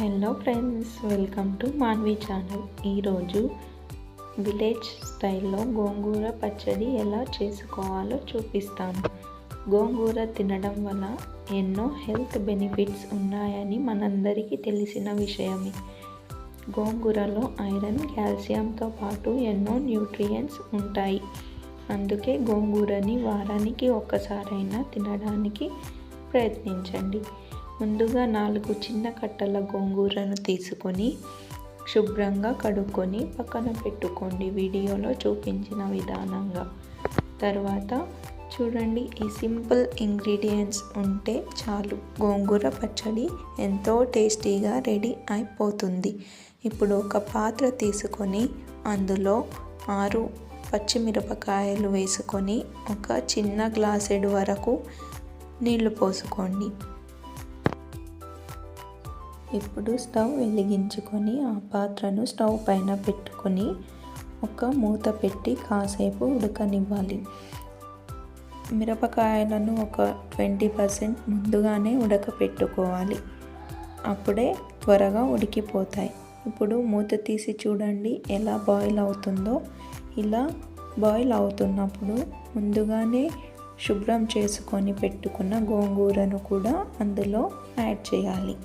Hello friends welcome to Manvi channel ఈరోజు village స్టైల్లో గోంగూర పచ్చడి ఎలా చేసుకోవాలో చూపిస్తాను. గోంగూర తినడం వల్ల ఎన్నో హెల్త్ బెనిఫిట్స్ ఉన్నాయని మనందరికీ తెలిసిన విషయమే. గోంగూరలో ఐరన్ కాల్షియంతో పాటు ఎన్నో న్యూట్రియంట్స్ ఉంటాయి. అందుకే గోంగూరని వారానికి ఒక్కసారైనా తినడానికి ప్రయత్నించండి. ముందుగా నాలుగు చిన్న కట్టల గోంగూరను తీసుకొని శుభ్రంగా కడుక్కొని పక్కన పెట్టుకోండి వీడియోలో చూపించిన విధానంగా. తర్వాత చూడండి ఈ సింపుల్ ఇంగ్రీడియంట్స్ ఉంటే చాలు. గోంగూర పచ్చడి ఎంతో టేస్టీగా రెడీ అయిపోతుంది. ఇప్పుడు ఒక పాత్ర తీసుకొని అందులో ఆరు పచ్చిమిరపకాయలు వేసుకొని ఒక చిన్న గ్లాసెడు వరకు నీళ్ళు పోసుకోండి. ఇప్పుడు స్టవ్ వెలిగించుకొని ఆ పాత్రను స్టవ్ పైన పెట్టుకొని ఒక మూత పెట్టి కాసేపు ఉడకనివ్వాలి. మిరపకాయలను ఒక ట్వంటీ పర్సెంట్ ముందుగానే ఉడకపెట్టుకోవాలి. అప్పుడే త్వరగా ఉడికిపోతాయి. ఇప్పుడు మూత తీసి చూడండి ఎలా బాయిల్ అవుతుందో. ఇలా బాయిల్ అవుతున్నప్పుడు ముందుగానే శుభ్రం చేసుకొని పెట్టుకున్న గోంగూరను కూడా అందులో యాడ్ చేయాలి.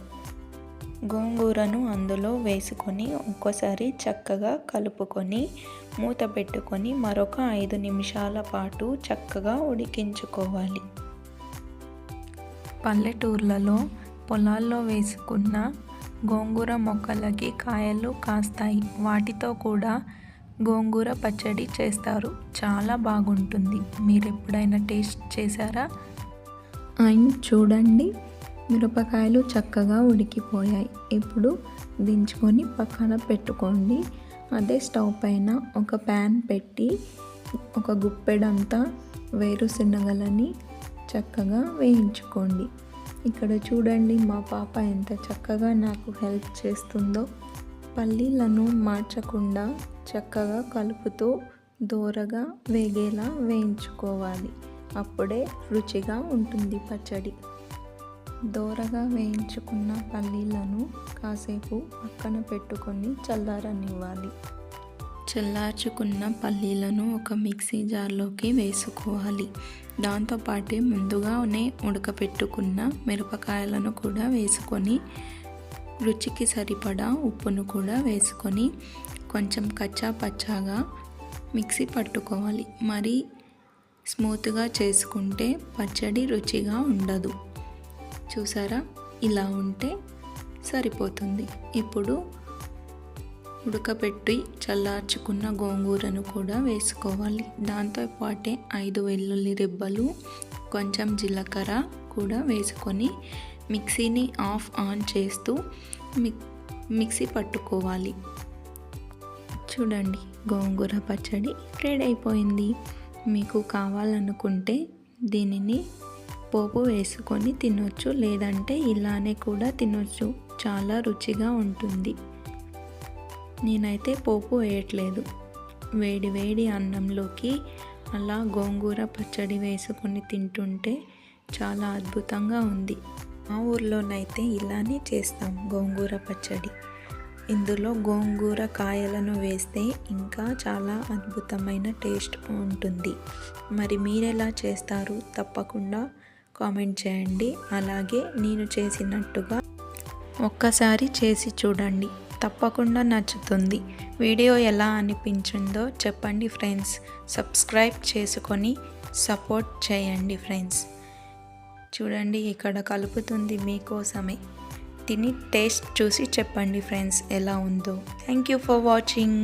గోంగూరను అందులో వేసుకొని ఒక్కసారి చక్కగా కలుపుకొని మూత పెట్టుకొని మరొక ఐదు నిమిషాల పాటు చక్కగా ఉడికించుకోవాలి. పల్లెటూర్లలో పొలాల్లో వేసుకున్న గోంగూర మొక్కలకి కాయలు కాస్తాయి. వాటితో కూడా గోంగూర పచ్చడి చేస్తారు. చాలా బాగుంటుంది. మీరు ఎప్పుడైనా టేస్ట్ చేశారా? అండ్ చూడండి. మిరపకాయలు చక్కగా ఉడికిపోయాయి. ఇప్పుడు దించుకొని పక్కన పెట్టుకోండి. అదే స్టవ్ పైన ఒక ప్యాన్ పెట్టి ఒక గుప్పెడంతా వేరుశనగలని చక్కగా వేయించుకోండి. ఇక్కడ చూడండి మా పాప ఎంత చక్కగా నాకు హెల్ప్ చేస్తుందో. పల్లీలను మార్చకుండా చక్కగా కలుపుతూ దోరగా వేగేలా వేయించుకోవాలి. అప్పుడే రుచిగా ఉంటుంది పచ్చడి. దోరగా వేయించుకున్న పల్లీలను కాసేపు పక్కన పెట్టుకొని చల్లారనివ్వాలి. చల్లార్చుకున్న పల్లీలను ఒక మిక్సీ జార్లోకి వేసుకోవాలి. దాంతోపాటే ముందుగానే ఉడకపెట్టుకున్న మిరపకాయలను కూడా వేసుకొని రుచికి సరిపడా ఉప్పును కూడా వేసుకొని కొంచెం కచ్చా పచ్చాగా మిక్సీ పట్టుకోవాలి. మరి స్మూత్గా చేసుకుంటే పచ్చడి రుచిగా ఉండదు. చూసారా? ఇలా ఉంటే సరిపోతుంది. ఇప్పుడు ఉడకపెట్టి చల్లార్చుకున్న గోంగూరను కూడా వేసుకోవాలి. దాంతో పాటే ఐదు వెల్లుల్లి రెబ్బలు కొంచెం జీలకర్ర కూడా వేసుకొని మిక్సీని ఆఫ్ ఆన్ చేస్తూ మిక్ మిక్సీ పట్టుకోవాలి. చూడండి గోంగూర పచ్చడి రెడీ అయిపోయింది. మీకు కావాలనుకుంటే దీనిని పోపు వేసుకొని తినొచ్చు లేదంటే ఇలానే కూడా తినొచ్చు. చాలా రుచిగా ఉంటుంది. నేనైతే పోపు వేయట్లేదు. వేడి వేడి అన్నంలోకి అలా గోంగూర పచ్చడి వేసుకొని తింటుంటే చాలా అద్భుతంగా ఉంది. మా ఊర్లోనైతే ఇలానే చేస్తాం గోంగూర పచ్చడి. ఇందులో గోంగూర కాయలను వేస్తే ఇంకా చాలా అద్భుతమైన టేస్ట్ ఉంటుంది. మరి మీరెలా చేస్తారు? తప్పకుండా కామెంట్ చేయండి. అలాగే నేను చేసినట్టుగా ఒక్కసారి చేసి చూడండి. తప్పకుండా నచ్చుతుంది. వీడియో ఎలా అనిపించిందో చెప్పండి ఫ్రెండ్స్. సబ్స్క్రైబ్ చేసుకొని సపోర్ట్ చేయండి ఫ్రెండ్స్. చూడండి ఇక్కడ కలుపుతుంది మీకోసమే. తిని టేస్ట్ చూసి చెప్పండి ఫ్రెండ్స్ ఎలా ఉందో. Thank you for watching.